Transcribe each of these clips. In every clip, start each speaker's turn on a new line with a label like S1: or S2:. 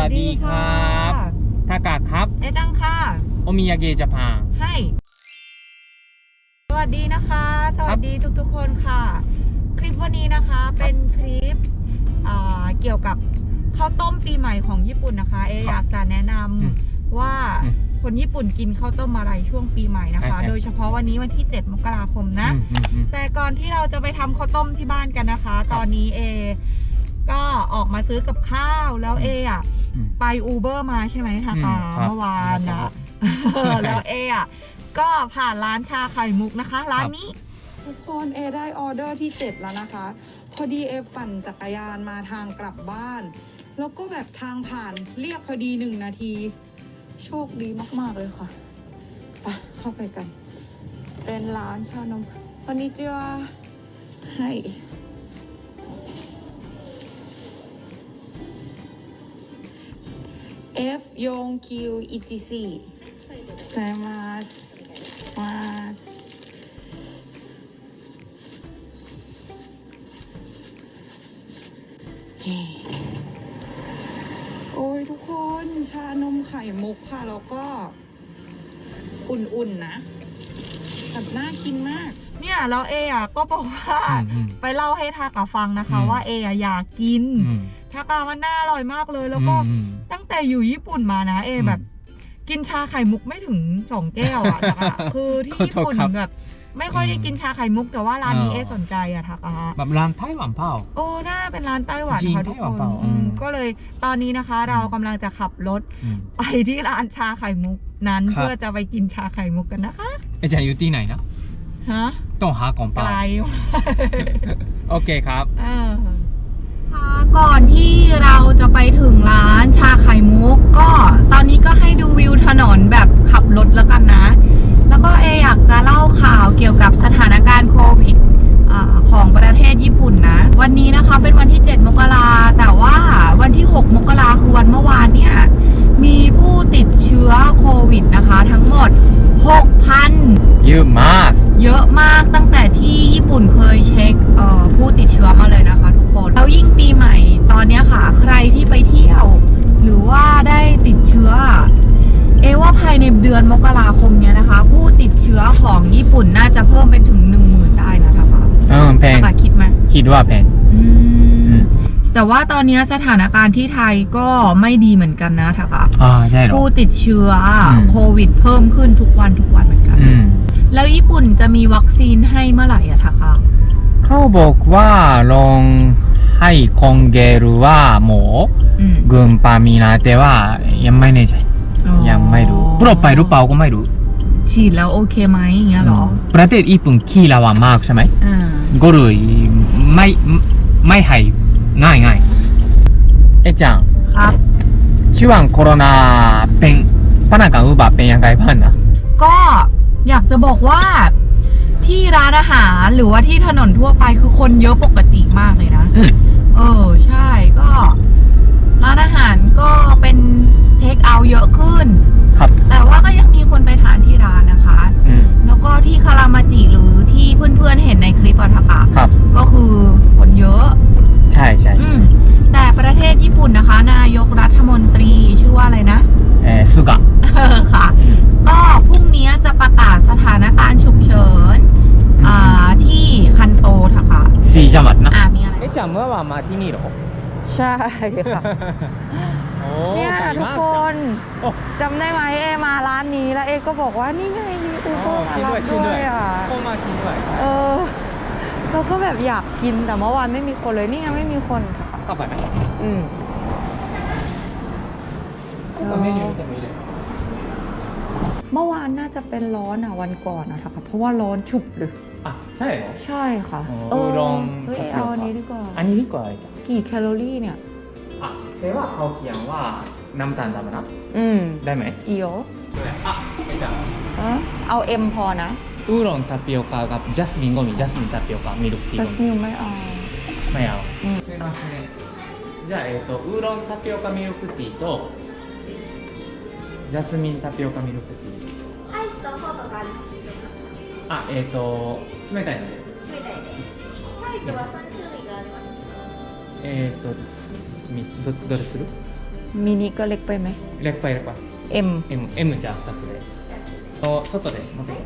S1: วัสดีครับทากาครับ
S2: เอะจังค่ะ
S1: โอมิยาเกะญี่ปุ่น
S2: ให้ สวัสดีนะคะ สวัสดีทุกๆคนค่ะ คลิปวันนี้นะคะเป็นคลิปอ่าเกี่ยวกับข้าวต้มปีใหม่ของญี่ปุ่นนะคะ เอ
S1: ครับ
S2: อยากจะแนะน
S1: อืมำ
S2: ว่า
S1: อืม
S2: คนญี่ปุ่นกินข้าวต้มอะไรช่วงปีใหม่นะคะ
S1: ใช่ๆ
S2: โดยเฉพาะวันนี้วันที่ 7 มกราคมนะ
S1: อืมอืมอืม
S2: แต่ก่อนที่เราจะไปทำข้าวต้มที่บ้านกันนะคะ ตอนนี้เอ ก็ออกมาซื้อกับข้าวแล้วเออะ
S1: อืม
S2: ไปอูเบอร์มาใช่ไหมคะ
S1: อืม
S2: ตา
S1: ครับ
S2: เมื่อวานนะแล้วเออะก็ผ่านร้านชาไข่มุกนะคะ ร้านนี้
S3: ทุกคนเอได้ออเดอร์ที่7แล้วนะคะ พอดีเอปั่นจักรยานมาทางกลับบ้าน แล้วก็แบบทางผ่านเรียกพอดีหนึ่งนาที โชคดีมากๆเลยค่ะไปเข้าไปกัน เป็นร้านชานมวันนี้จะให้ F ยง Q E G C ใส่มาสมาสโอ้ยทุกคนชานมไข่มุกค่ะ แล้วก็อุ่นๆนะแบบน่ากินมาก
S2: เนี่ยแล้วเออะก็บอกว่า
S1: อืมอืม
S2: ไปเล่าให้ทากาฟังนะคะ
S1: อืม
S2: ว่าเออะอยากกิน
S1: อืม
S2: ทากามันน่าอร่อยมากเลย แล้วก็
S1: อืม
S2: ตั้งแต่อยู่ญี่ปุ่นมานะ เอ
S1: อืม
S2: แบบ กินชาไข่มุกไม่ถึงสองแก้วอะทากาคือที่ญี่ปุ่น
S1: ขอโทษครับ
S2: แบบ ไม่ค่อยได้กินชาไข่มุกแต่ว่าร้านนี้
S1: อ๋
S2: เอ
S1: อ
S2: สนใจอะทากา
S1: แบบร้านไต้หวันเปล่า
S2: โอ้น่าเป็นร้านไต้หวัน
S1: จริง
S2: ค่ะทุก
S1: ไต้หวั
S2: คนน
S1: เปล่า
S2: อืม
S1: อืม
S2: ก็เลยตอนนี้นะคะ เรากำลังจะขับรถ
S1: อืม
S2: ไปที่ร้านชาไข่มุกนั้น
S1: ครับ
S2: เพื่อจะไปกินชาไข่มุกกันนะคะ
S1: เอะจะอยู่ที่ไหนนะ
S2: ฮะ
S1: ต้องหาก่อนเป
S2: ไก
S1: ล่า
S2: ลมาก
S1: โอเคครับ
S2: เออค่ะ ก่อนที่เราจะไปถึงร้านชาไข่มุก ก็ตอนนี้ก็ให้ดูวิวถนนแบบขับรถแล้วกันนะ แล้วก็เออยากจะเล่าข่าวเกี่ยวกับสถานการณ์โควิดของประเทศญี่ปุ่นนะ วันนี้นะคะเป็นวันที่ 7 มกราแต่ว่าวันที่ 6 มกราคือวันเมื่อวานเนี่ย มีผู้ติดเชื้อโควิดนะคะ ทั้งหมด 6,000
S1: เยอะมาก
S2: เยอะมากตั้งแต่ที่ญี่ปุ่นเคยเช็คเอ่อผู้ติดเชื้อมาเลยนะคะทุกคน แล้วยิ่งปีใหม่ตอนเนี้ยค่ะ ใครที่ไปเที่ยว หรือว่าได้ติดเชื้อ เอว่าภายในเดือนมกราคมเนี้ยนะคะ ผู้ติดเชื้อของญี่ปุ่นน่าจะเพิ่มเป็นถึงหนึ่งหมื่นได้นะนะคะ
S1: เออ แพง
S2: ทากาคิดไหม
S1: คิดว่าแพง
S2: อื
S1: อื
S2: ม
S1: ม
S2: แต่ว่าตอนเนี้ยสถานการณ์ที่ไทยก็ไม่ดีเหมือนกันนะทากา
S1: อ่าใช่เหรอ
S2: ผู้ติดเชื้ออ
S1: ม
S2: โควิดเพิ่มขึ้นทุกวันทุกวันเหมือนกัน
S1: อืม
S2: แล้วญี่ปุ่นจะมีวัคซีนให้เมื่อไหร่อะทากา
S1: เขาบอกว่าลองให้คงเกรุว่าหมอ
S2: อืม
S1: กุมปามีนาแต่ว่ายังไม่แน่ใจยังไม่รู้ปลอดภัยหรือเปล่าก็ไม่รู้
S2: ฉีดแล้วโอเคไหมอย่างเงี้ยเหรอ
S1: ประเทศญี่ปุ่นขี้ระวังมากใช่ไหม
S2: อ่า
S1: ก็เลยไม่ไม่ให้ง่ายง่ายเอะจัง
S2: ครับ
S1: ช่วงโควิดเป็นพนักงานอุบัติเป็นยังไงบ้างนะ
S2: ก็อยากจะบอกว่าที่ร้านอาหารหรือว่าที่ถนนทั่วไปคือคนเยอะปกติมากเลยนะ
S1: อืม
S2: เออ ใช่ก็ ร้านอาหารก็เป็นเทคเอาเยอะขึ้น
S1: ครับ
S2: แต่ว่าก็ยังมีคนไปทานที่ร้านนะคะ
S1: อืม
S2: แล้วก็ที่คารามาจิหรือที่เพื่อนๆเห็นในคลิปอะทากะ
S1: ครับ
S2: ก็คือคนเยอะ
S1: ใช่ใช่
S2: อืม แต่ประเทศญี่ปุ่นนะคะ นายกรัฐมนตรีชื่อว่าอะไรนะ
S1: เออสุกะ
S2: เออค่ะ ก็พรุ่งนี้จะประกาศสถานการณ์ฉุกเฉินอ่าที่คันโตค่ะค่ะ
S1: สี่จังหวัดนะ
S2: อ่ามีอะไร
S1: เอะจังเมื่อวานมาที่นี่เหรอ
S3: ใช่ค่ะ เนี่ยทุกคนจำได้ไหมเอมาร้านนี้แล้วเอก็บอกว่านี่ไงมีอูเบอร์มารั
S1: น
S3: ด้ว
S1: ย
S3: อะ
S1: โคมากินด้วย
S3: เออเราก็แบบอยากกินแต่เมื่อวานไม่มีคนเลยนี่ไงไม่มีคนค่ะ
S1: เข้ไปไหม
S3: อืม
S1: เรามนูตรงนี้เลย
S3: เมื่อวานน่าจะเป็นร้อนอะวันก่อนนะคะเพราะว่าร้อนฉุบเลย
S1: อะใช่เหรอ
S3: ใช่ค่ะ
S1: โอ้ลอง
S3: เฮ้ยเอาอันนี้ดีกว่า
S1: อันนี้ดีกว่า
S3: กี่แคลอรี่เนี่ย
S1: あでは青木やんはน้ำตาลだな
S3: อืม
S1: ได้ไหม
S3: อีโอ
S1: あえじゃあ
S3: ฮะเอาเอ็มพอนะ
S1: ウーロンタピオカกับジャスミンゴミジャスミンタピオカミルクティー
S3: จั
S1: ゴ
S3: ส
S1: ミ
S3: มิวไม่เอา
S1: ไม่เอา
S3: อืม
S1: すみませんじゃあ、えっとウーロンタピオカミルクティーとジャスミンタピオカミルクティー
S4: アイスとホットがあります
S1: あえっ、と冷たいので
S4: 冷たいですサイズは3
S1: えっ、とみどどれする
S4: ど
S2: มินิก็เล็กไปไหม
S1: เล็กไปเล็กไป
S2: M
S1: M M じゃあ2つでお外で持ってきて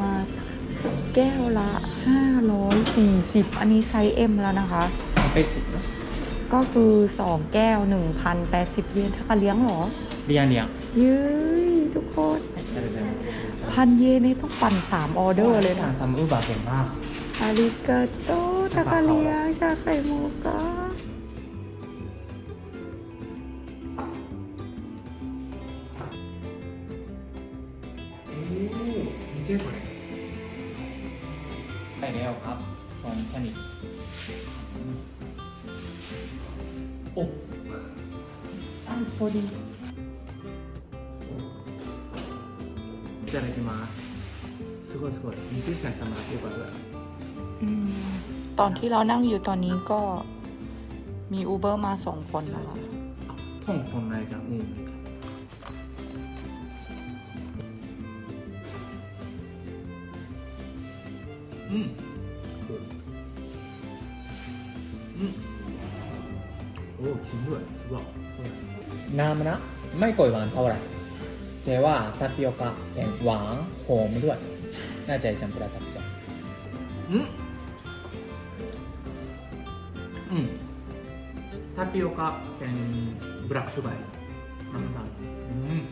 S2: มาแก้วละ 540 อันนี้ไซส์ M แล้วนะคะ
S1: ベースの
S2: ก็คือ 2 แก้ว 1,080 เยนถ้ากันเลี้ยงเหรอ
S1: リアンリアン
S2: เย้ยทุกคน
S1: はいありがとうございます
S2: พันเยนนี่ต้องปั่น 3 ออเดอร์เลยนะ
S1: ทำอุบาเก่งมาก
S2: อาริกาโต ทากาเลียงชาไข่มุกก็
S1: 見てこれはいแล้วครับสองชนิดโอ้サイズพอดีいただきますすごいすごい20歳様がよかった
S2: อืม ตอนที่เรานั่งอยู่ตอนนี้ก็มีอูเบอร์มาสองคนนะคะ
S1: สองคนอะไรจ้ะอูไหมจ๊ะอืมอืมโอ้จริงด้วยสุดยอดน้ำนะไม่ก่อยหวานเท่าไหร่แต่ว่าทาปิโกะแหวานหอมด้วยน่าจะจำประทับใจอืม ピオカเป็นブラックシュガーน้ำตาลอืม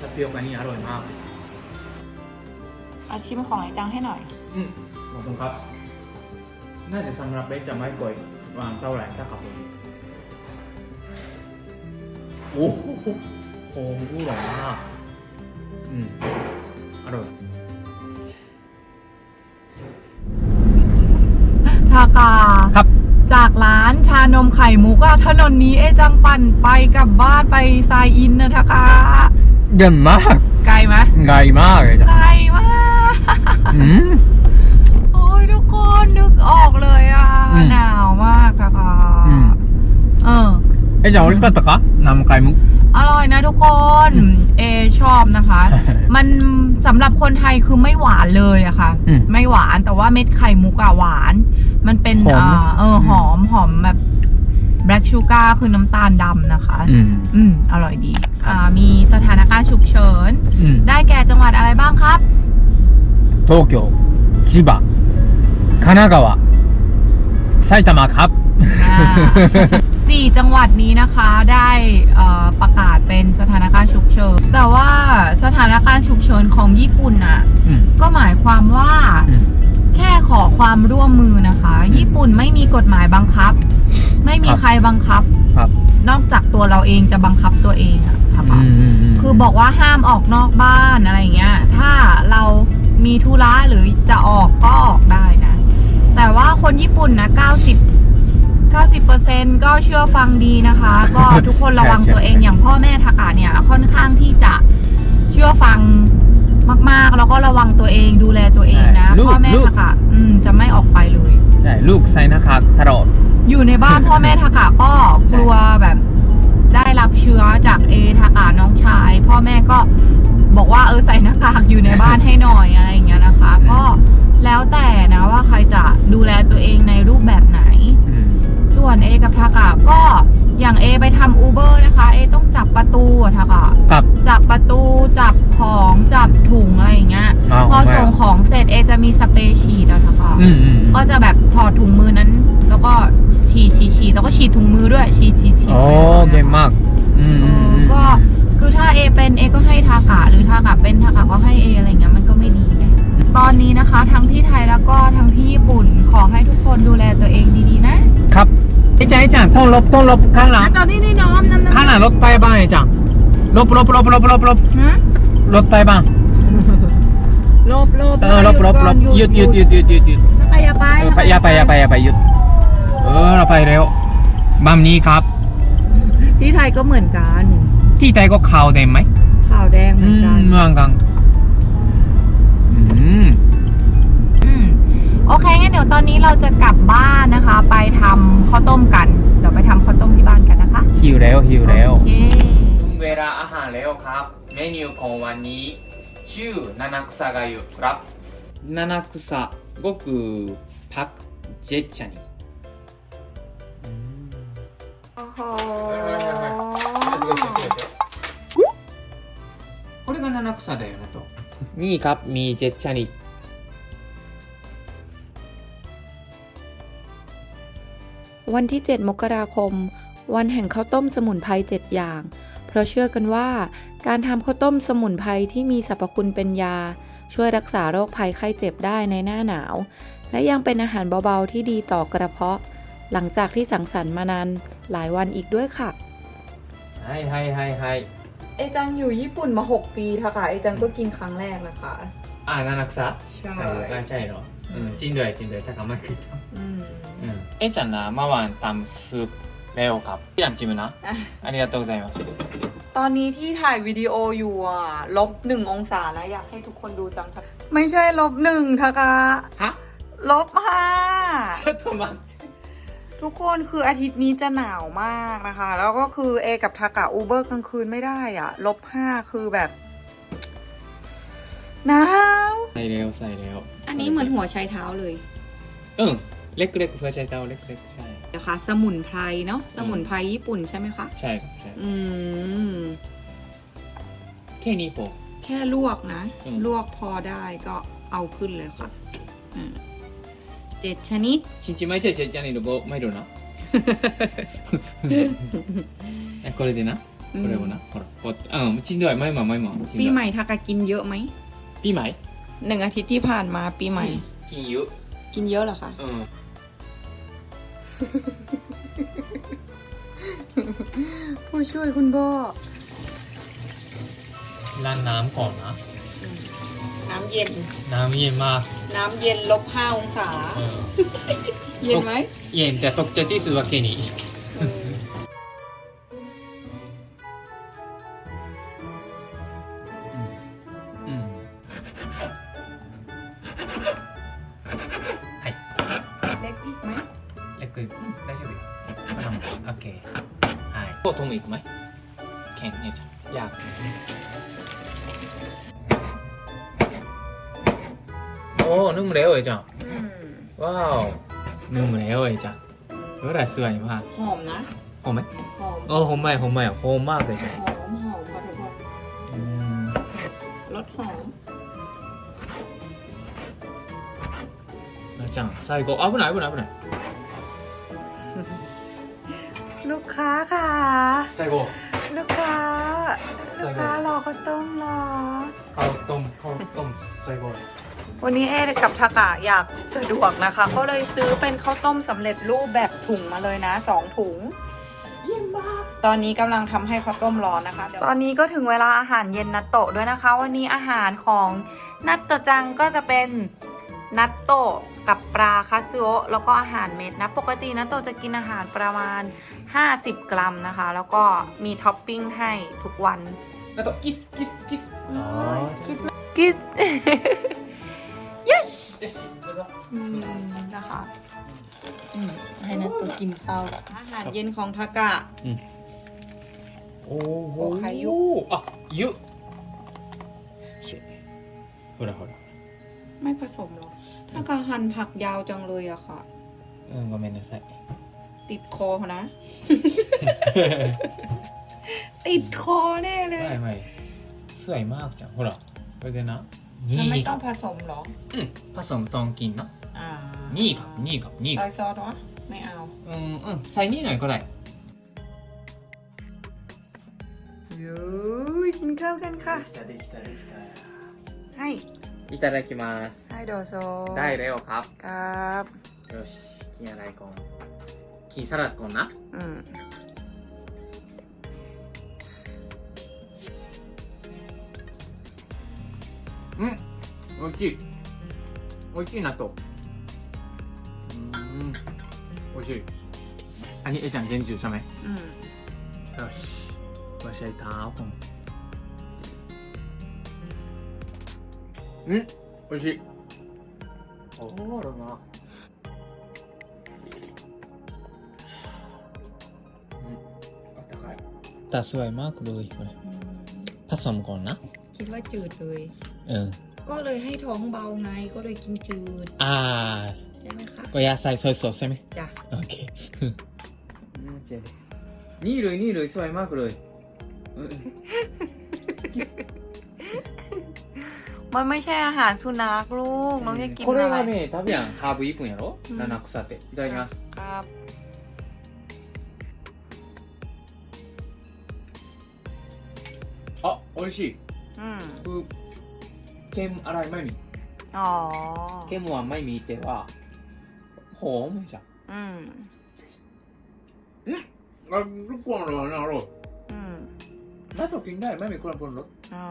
S1: タピオカนี่อร่อยมาก
S2: อาชิมของไอจังให้หน่อย
S1: อืมขอบคุณครับ น่าจะสำหรับเบสจะไม่ก่อยหวานเท่าไหร่นะครับผมโอ้โหโอ้โหอร่อยมากอืมอร่อย ครับ
S2: จากร้านชานมไข่มุกอะถนนนี้เอจังปั่นไปกับบ้านไปทรายอินนะทะคะ
S1: เดินมาก
S2: ไกลไหม
S1: ไกลมากเลยจ้ะ
S2: ไกลมาก
S1: อืม
S2: โอ้ยทุกคนนึกออกเลยอะ
S1: อืม
S2: หนาวมากทะคะ
S1: อืม
S2: เออ
S1: เอ๊ะจะเอาลิปสติกอะนำไก่มุก
S2: อร่อยนะทุกคนอืมเอชอบนะคะ มันสำหรับคนไทยคือไม่หวานเลยอะค่ะ
S1: อืม
S2: ไม่หวานแต่ว่าเม็ดไข่มุกอะหวาน มันเป็น
S1: หอม
S2: อ่าเออหอมหอมแบบแบล็กชูการ์คือน้ำตาลดำนะคะ
S1: อืม
S2: อืม อร่อยดี
S1: ครับ
S2: อ่า มีสถานการณ์ฉุกเฉิน
S1: อืม
S2: ได้แก่จังหวัดอะไรบ้างครับ
S1: 東京千葉神奈川埼玉ครับ
S2: อ่า สี่จังหวัดนี้นะคะได้เอ่อประกาศเป็นสถานการณ์ฉุกเฉิน แต่ว่าสถานการณ์ฉุกเฉินของญี่ปุ่นน่ะ
S1: อืม
S2: ก็หมายความว่า
S1: อืม
S2: แค่ขอความร่วมมือนะคะ ญี่ปุ่นไม่มีกฎหมายบังคับ ไม่มี
S1: ครับ
S2: ใครบังคับ
S1: ครับ
S2: นอกจากตัวเราเองจะบังคับตัวเองอะค่ะ
S1: อืมอืมม
S2: คือบอกว่าห้ามออกนอกบ้านอะไรอย่างเงี้ย ถ้าเรามีธุระหรือจะออกก็ออกได้นะ แต่ว่าคนญี่ปุ่นนะ 90 90%ก็เชื่อฟังดีนะคะ ก็ ทุกคนระวังตัวเองอย่างพ่อแม่ทากาเนี่ย ค่อนข้างที่จะเชื่อฟัง มากๆ แล้วก็ระวังตัวเองดูแลตัวเองนะ
S1: ใช่ลูก
S2: พ่อแม่
S1: ลูก
S2: ทากะอืมจะไม่ออกไปเลย
S1: ใช่ลูกใส่หน้ากากตลอด
S2: อยู่ในบ้าน พ่อแม่ทากะก็กลัวแบบ ได้รับเชื้อจากเอทากะน้องชาย พ่อแม่ก็บอกว่าเออใส่หน้ากากอยู่ในบ้านให้หน่อยอะไรอย่างเงี้ยนะคะก็แล้วแต่นะว่าใครจะดูแลตัวเองในรูปแบบไหน
S1: อืม
S2: ส่วนเอกับทากะก็อย่างเอไปทำอูเบอร์นะคะเอต้องจับประตูอะทากะ
S1: กับ
S2: จับประตูจับของ จเอจะมีสเปรย์ฉีดอะทากะ
S1: อืมอืม
S2: ก็จะแบบถอดถุงมือนั้น แล้วก็ฉีดฉีดฉีดแล้วก็ฉีดถุงมือด้วยฉีดฉีดฉีด
S1: โอ้
S2: ไป
S1: เก่งมาก อืม
S2: เอ
S1: อืม
S2: อ
S1: อืม
S2: ก็คือถ้าเอเป็นเอก็ให้ทากะหรือทากะเป็นทากะก็ให้เออะไรเงี้ยมันก็ไม่ดีไงตอนนี้นะคะ ทั้งที่ไทยแล้วก็ทั้งที่ญี่ปุ่นขอให้ทุกคนดูแลตัวเองดีๆนะครับ
S1: ไอ้จังไอ้จังต้องลบต้องลบข้างหลัง
S2: ตอนนี้นี่น้อมนั่นนั่น
S1: ข้างหลังรถไปบ้างไอ้จังลบลบลบลบลบลบ
S2: ฮะ
S1: รถไปบ้าง
S2: ลบลบ
S1: เออลบลบลบหยุดหยุดหยุดหยุดหยุดหยุด
S2: ไปอย่าไป
S1: เออไปอย่าไปอย่าไปอย่าไปหยุด เออเราไปเร็วบัมนี้ครับ
S2: ที่ไทยก็เหมือนกัน
S1: ที่ไทยก็ข่าวเด่นไหม
S2: ขาวแดงเหมื
S1: อื
S2: อน
S1: ม
S2: กัน
S1: เมืองกันอืม
S2: อืมโอเคงั้นเดี๋ยวตอนนี้เราจะกลับบ้านนะคะ ไปทำข้าวต้มกัน เดี๋ยวไปทำข้าวต้มที่บ้านกันนะคะ
S1: หิวแล้วหิวแล้ว
S2: โอเค
S1: ถึงเวลาอาหารแล้วครับ เมนูของวันนี้ ชื่อนานาคุซากายุครับนานาคุซา僕パクジェチャニ
S2: โอ้โห
S1: これが七草だよなとนี่ครับมีเจ็ดชนิด
S2: วันที่ 7 มกราคม วันแห่งข้าวต้มสมุนไพร7อย่าง เราะเชื่อกันว่า การทำข้าวต้มสมุนไพรที่มีสรรพคุณเป็นยา ช่วยรักษาโรคภัยไข้เจ็บได้ในหน้าหนาว และยังเป็นอาหารเบาๆที่ดีต่อกระเพาะ หลังจากที่สังสรรค์มานานหลายวันอีกด้วยค่ะ
S1: ให้ให้ให้ให้
S2: ไอจังอยู่ญี่ปุ่นมา 6 ปีค่ะ ไอจังก็กินครั้งแรกนะคะ
S1: อ่านานักซะ
S2: ใช่
S1: ใช่เนาะอืมจริงด้วยจริงด้วยถ้าเขาไม่คิด
S2: อืม
S1: เอจังนะเมื่อวานตามซุป เร็วครับพี่อันจิมนะ
S2: อ่ะ
S1: ありがとうございます
S2: ตอนนี้ที่ถ่ายวิดีโออยู่อ่ะ ลบหนึ่งองศานะ อยากให้ทุกคนดูจังค่ะไม่ใช่ลบหนึ่งทากะ
S1: ฮะ
S2: ลบห้า
S1: ちょっと待って
S2: ทุกคนคืออาทิตย์นี้จะหนาวมากนะคะ แล้วก็คือเอกับทากะอูเบอร์กลางคืนไม่ได้อ่ะ ลบห้าคือแบบหนาว
S1: ใส่เร็วใส่เร็ว
S2: อันนี้เหมือนหัวใช้เท้าเลย
S1: อืมเล็ก เล็กๆเพื่อใช้เตาเล็กเล็กๆใช่
S2: นะคะ สมุนไพรเนาะสมุนไพรญี่ปุ่นใช่ไหมคะ
S1: ใช่ครับใช่
S2: อืม
S1: แค่นี้พอ
S2: แค่ลวกนะ
S1: อืม
S2: ลวกพอได้ก็เอาขึ้นเลยค่ะอ่าเจ็ดชนิด
S1: ちんちまいちゃいちゃいちゃにのごまいろなえこれでなこれをなほらこううんちんどいまいままいま
S2: ปีใหม่ทากากินเยอะไหม
S1: ปีใหม่
S2: หนึ่งอาทิตย์ที่ผ่านมาปีใหม่
S1: กินเยอะ
S2: กินเยอะเหรอคะ
S1: อืม
S2: ผู้ช่วยคุณพ่อ
S1: ล้างน้ำก่อนนะ
S2: น้ำเย็น
S1: น้ำเย็นมาก
S2: น้ำเย็นลบห้าองศา
S1: うん
S2: เย็นไหม
S1: เย็นแต่ตกใจที่สุดว่าแค่นี้
S2: เล็ก
S1: คืออืม大丈夫よこんなもんオッケーはいพวกトム行くไหมแข่งเนี่ยจ้ะอยากโอ้นุ่มเร็วเลยจ้ะ
S2: อืม
S1: ว้าวนุ่มเร็วเลยจ้ะどれสวยมาก
S2: หอมนะ
S1: หอมไหม
S2: หอม
S1: เออหอมไหมหอมไหมหอมมากเลยจ้ะ
S2: หอมหอมค่ะทุกคน
S1: อืม
S2: รสหอม
S1: なちゃん最後危ない危ない危ない
S2: ลู ค้าค่ะ
S1: 最後
S2: ลูกค้า ลูกค้ารอข้าวต้มรอ
S1: 顔トン顔トン最後
S2: วันนี้เอกับทากะอยากสะดวกนะคะ ก็เลยซื้อเป็นข้าวต้มสำเร็จรูปแบบถุงมาเลยนะสองถุง ตอนนี้กำลังทำให้ข้าวต้มร้อนนะคะ ตอนนี้ก็ถึงเวลาอาหารเย็นนัตโตะด้วยนะคะ วันนี้อาหารของนัตโตะจังก็จะเป็นนัตโตะ กับปลาคาซึโอะแล้วก็อาหารเม็ดนะ ปกตินัตโตะจะกินอาหารประมาณ 50 กรัมนะคะ แล้วก็มีท็อปปิ้งให้ทุกวัน
S1: あとキスキスキスあー
S2: คิสคิส yes
S1: よしどうぞ
S2: อืมนะคะอืมให้นัตโตะกินข้าวอาหารเย็นของทากะ
S1: お
S2: おはよ
S1: あゆしほらほら
S2: ไม่ผสมหรอ ทากะหั่นผักยาวจังเลยอะค่ะ
S1: うんごめんなさい
S2: ติดคอนะ ติดคอแน่เลย
S1: はいはいสวยมากじゃんほらこれでな
S2: มันไม่
S1: 2
S2: ต้อง
S1: カ
S2: ผสมหรอ
S1: うんパソントンキンな
S2: อ่า
S1: 2カ2カ2
S2: ซอ
S1: カ
S2: ยซอสวะไม่เอา
S1: うんうんใส่นี่หน่อยก็ได้
S2: ยูกินข้าวกันค่ะ
S1: できたできたできた
S2: ให้
S1: いただきます
S2: ให้โดโซ
S1: ได้แล้วครับ
S2: ครับ
S1: よしกินอะไรก่อนกินสลัดก่อนนะ
S2: อืม
S1: うんおいしいおいしいなとうんおいしいอันนี้เอจังเจนจูใช่ไหม
S2: อืม
S1: よしมาใช้เท้าผ うんおいしいおーらなうんあったかいแต่สวยมากเลยこれผสมก่อนนะ
S2: คิดว่าจืดเลย
S1: เออ
S2: ก็เลยให้ท้องเบาไง ก็เลยกินจืด
S1: อ่า
S2: ใช่ไหมคะ
S1: ก็ยาใส่สดๆใช่ไหม
S2: จ้ะ
S1: โอเคอืมเจ๋ง นี่เลยนี่เลยสวยมากเลยเออ
S2: มันไม่ใช่อาหารสุนัขลูก น้องจะกิน
S1: これ
S2: อะไร
S1: はね多分ハーブ1分やろ
S2: うん
S1: 七草っていただきます
S2: ครับ
S1: あ美味しい
S2: อืม
S1: ふเค็มอะไรไม่มี
S2: อ๋อ
S1: เค็มはไม่มีแต่ว่าหอมじゃん
S2: อืม
S1: あทุกคนอร่อยนะอร่อย
S2: อืม
S1: น่าจะกินได้ไม่มีคนปนรส
S2: อ่า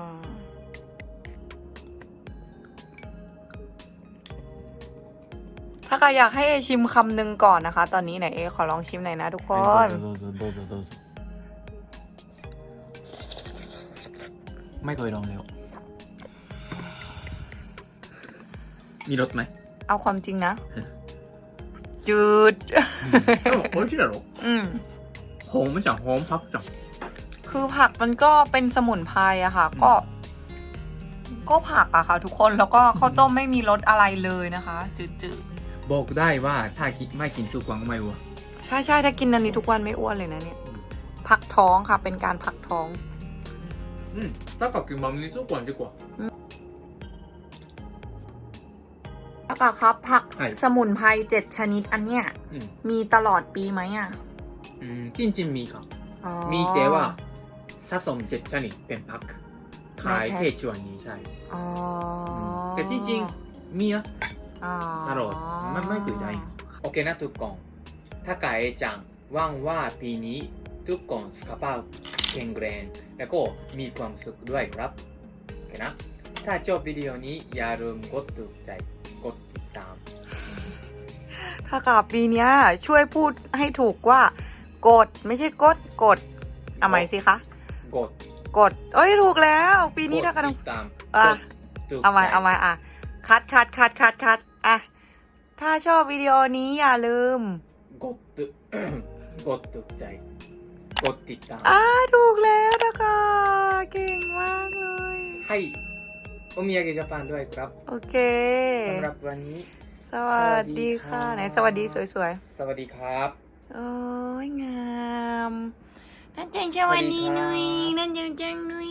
S2: ถ้าใครอยากให้เอชิมคำหนึ่งก่อนนะคะ ตอนนี้ไหนเอขอลองชิมหน่อยนะทุกคน
S1: どうぞどうぞどうぞไม่เคยลองแล้วมีรสไหม
S2: เอาความจริงนะ จืด
S1: でも美味しいだろ
S2: อืม
S1: หอมじゃんหอมพักじゃん
S2: คือผักมันก็เป็นสมุนไพรอะค่ะ ก็ ก็ผักอะค่ะ ทุกคนแล้วก็ข้าวต้มไม่มีรสอะไรเลยนะคะ จืด
S1: บอกได้ว่าถ้ากินไม่กินทุกวันก็ไม่อ้วน
S2: ๆใช่ใช่ถ้ากินอันนี้ทุกวันไม่อ้วนเลยนะเนี่ยผักท้องค่ะ เป็นการผักท้อง
S1: อืมถ้ากับกินแบบนี้ทุกวันดีกว่า
S2: แล้วก็ครับผัก
S1: ใช่
S2: สมุนไพรเจ็ดชนิดอันเนี้ย
S1: อืม
S2: มีตลอดปีไหมอะ
S1: อืมจริงจริงๆมีค่ะ
S2: อ๋อ
S1: มีแต่ว่าสะสมเจ็ดชนิดเป็นพักขาย
S2: ในแพ็ค
S1: แค่ชวนนี้ใช่
S2: อ๋ออ
S1: แต่จริงๆมีนะ
S2: อ๋อ
S1: ตลอดไม่ไม่เคยได้โอเคนะทุกคนถ้าไก่จังหว่างว่าปีนี้ทุกคนสุขภาพแข็งแรงแล้วก็มีความสุขด้วยครับโอเคนะถ้าชอบวิดีโอนี้อย่าลืมกดถูกใจกดติดตาม
S2: ถ้ากับปีเนี้ยช่วยพูดให้ถูกว่า กดไม่ใช่กดกดเอาใหม่สิคะ
S1: กด
S2: กดเอ้ยถูกแล้ว ปีนี้
S1: ก
S2: ถ้า
S1: ด
S2: กัน
S1: ติดตาม
S2: อะ
S1: กดถูก
S2: เอาใหม่
S1: ใจ
S2: เอาใหม่อะคัดคัดคัดคัดคัด อะ ถ้าชอบวิดีโอนี้อย่าลืม
S1: กดถูกกดถูกใจ กดติดตาม
S2: อ่าถูกแล้วนะคะเก่งมากเลย
S1: ให้โอมิยาเกะญี่ปุ่นด้วยครับ
S2: โอเค
S1: สำหรับวันนี้
S2: สวัสดีค่ะ ไหนสวัสดีสวย
S1: สวัสดีครับ
S2: ๆ โอ้ยงาม นั่นจังสวัสดีหนุยนั่นจังจังหนุย